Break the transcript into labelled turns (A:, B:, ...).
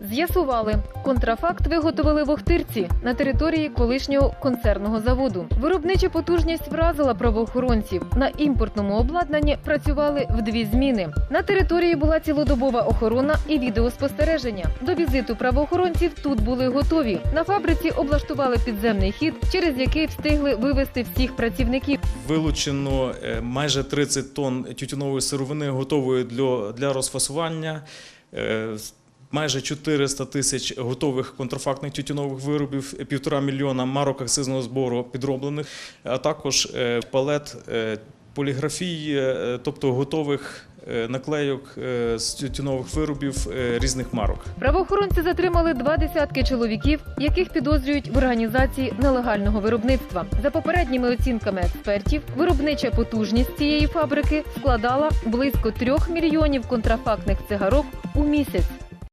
A: З'ясували, контрафакт виготовили в Охтирці на території колишнього концерного заводу. Виробнича потужність вразила правоохоронців. На імпортному обладнанні працювали в дві зміни. На території була цілодобова охорона і відеоспостереження. До візиту правоохоронців тут були готові. На фабриці облаштували підземний хід, через який встигли вивезти всіх працівників.
B: Вилучено е, майже 30 тонн тютюнової сировини, готової для, для розфасування. Майже 400 тисяч готових контрафактних тютюнових виробів, півтора мільйона марок акцизного збору підроблених, а також е, палет е, поліграфії, е, тобто готових наклейок з тютюнових виробів різних марок.
A: Правоохоронці затримали два десятки чоловіків, яких підозрюють в організації нелегального виробництва. За попередніми оцінками експертів, виробнича потужність цієї фабрики складала близько трьох мільйонів контрафактних цигарок у місяць.